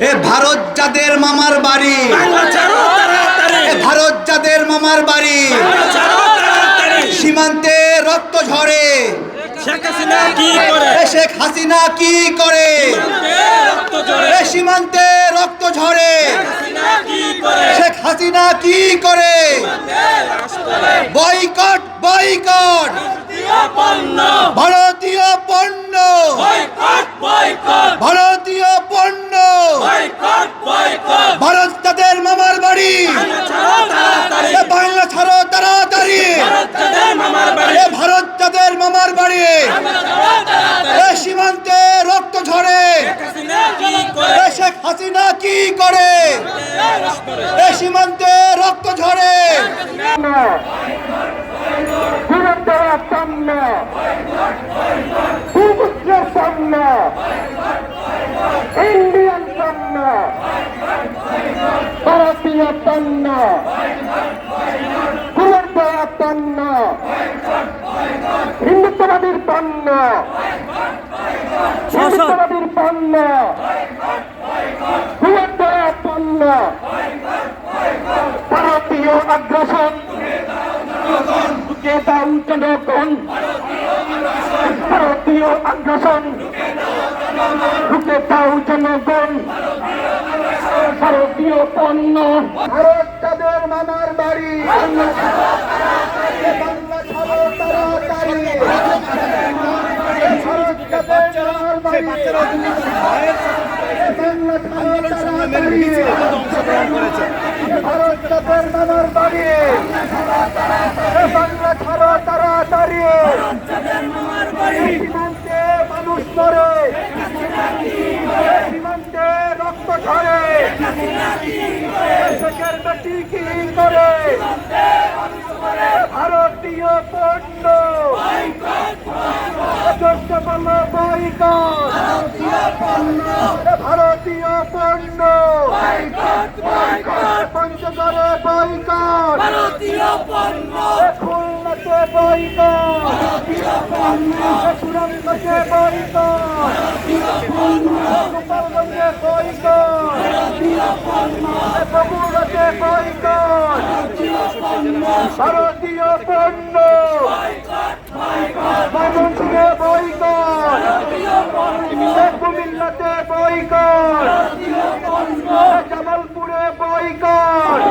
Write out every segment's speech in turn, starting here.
এ ভারত যাদের মামার বাড়ি। ভারত যাদের মামার বাড়ি। সীমান্তে রক্ত ঝরে। শেখ হাসিনা কি করে? এ শেখ হাসিনা কি করে? সীমান্তে রক্ত ঝরে। শেখ হাসিনা কি করে? Boycott boycott. ভারতীয় পণ্য। ভারতীয় পণ্য বয়কট বয়কট ভারতীয় পণ্য বয়কট বয়কট ভারত তাদের মামার বাড়ি বাংলা ছাড়ো তাড়াতাড়ি এ বাংলা ছাড়ো তাড়াতাড়ি ভারত তাদের মামার বাড়ি এ ভারত তাদের মামার বাড়ি বাংলা ছাড়ো তাড়াতাড়ি এ সীমান্তে রক্ত ঝরে শেখ হাসিনা কি করে এ শেখ হাসিনা কি করে লাশ করে এ সীমান্তে রক্ত ঝরে বৃহত্তরা পণ্য ভূপুত্রের পণ্য ইন্ডিয়ান পণ্য ভারতীয় পণ্য বৃহত্তরা পণ্য। হিন্দুত্ববাদীর পণ্য। হিন্দুত্ববাদীর পণ্য। বৃহত্তরা পণ্য। ভারতীয় আগ্রাসন। বুকে দাও ভারতীয় আগ্রাসন। দাও জনগণ। ভারতীয় পণ্য। ভারত তাদের মামার বাড়ি। ভারত মানুষ মরে সীমান্তে রক্ত ঝরে শেখের বেটি কি করে ভারতীয় পণ্য চোদ্দ বল বৈকট ভারতীয় পণ্য। পঞ্চগড়ে বৈকট ভারতীয় পণ্য। খুলনাতে বৈকট সুরঙ্গতে বৈকট গোপালগঞ্জে বৈকট বগুড়াতে বৈকট ভারতীয় পণ্য ময়মনসিংহে বৈকট কুমিল্লাতে বৈকট। জামালপুরে বৈকট।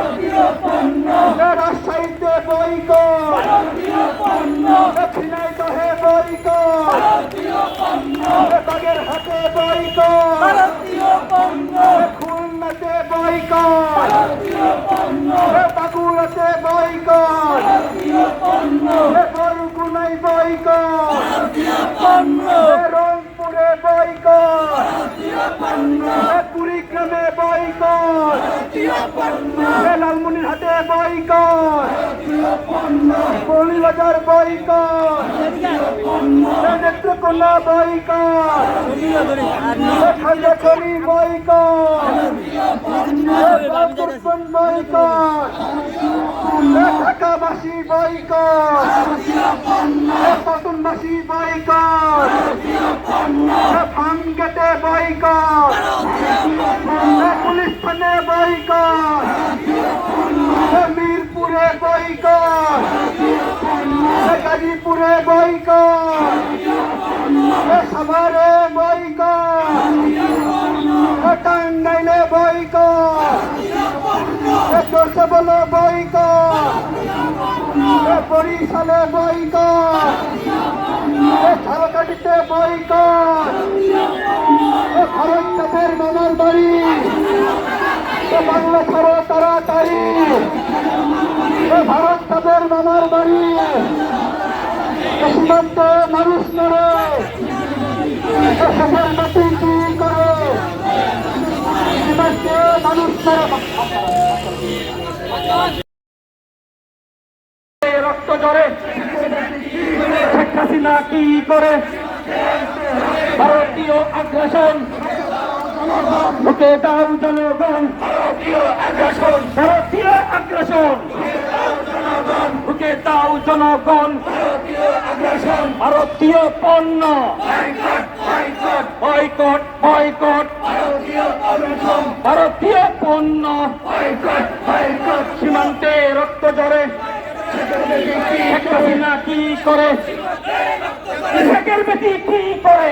রাজশাহীতে বৈকট। ঝিনাইদহে বৈকট। বাগেরহাটে বৈকট। খুলনাতে বৈকট। বাগুড়াতে বৈকট। বরগুনাই বৈকট। লালমনিরহাটে boycott. বলিবাজার boycott. Netrokona Khagrachhari boycott. Bandarban boycott. ঢাকাবাসী boycott. পটনবাসী বৈকট। ফানগেটে বৈকট। পুলিশ থানে বৈকট। মিরপুরে বৈকট। গাজীপুরে বৈকট। সাভারে বৈকট। টাঙ্গাইলে বৈকট। বলে বৈকট। বরিশালে বৈকট ঝালকাঠিতে বৈকট ভারতের মামার বাড়ি। বাংলা ছাড়ো তাড়াতাড়ি। ভারত তাদের মামার বাড়ি। সীমান্তে মানুষ নড়ে সবার কি করে? নড়ে রক্ত ঝরে শেখ হাসিনা কি করে? ভারতীয় আগ্রাসন। বুকে দাও জনগণ। ভারতীয় আগ্রাসন। ভারতীয় আগ্রাসন বুকে দাও জনগণ। ভারতীয় পণ্য। Boycott boycott. ভারতীয় পণ্য। সীমান্তে রক্ত জড়ে শেখ হাসিনা কি করে শেখের কি করে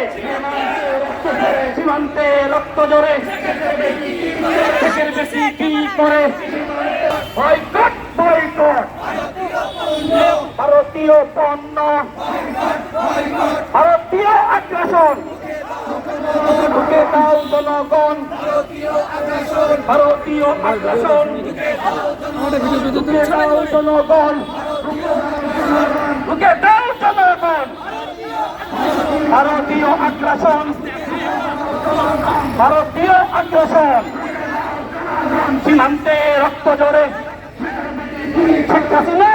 সীমান্তে রক্ত জড়ে শেখের কি করে বয়কট বয়কট ভারতীয় পণ্য ভারতীয় আগ্রাসন ঢুকে দাও জনগণ ভারতীয় আগ্রাসন ঢুকে জনগণ ঢুকে দাও জনগণ ভারতীয় আগ্রাসন। ভারতীয় আগ্রাসন। সীমান্তে রক্ত জড়ে শেখ হাসিনা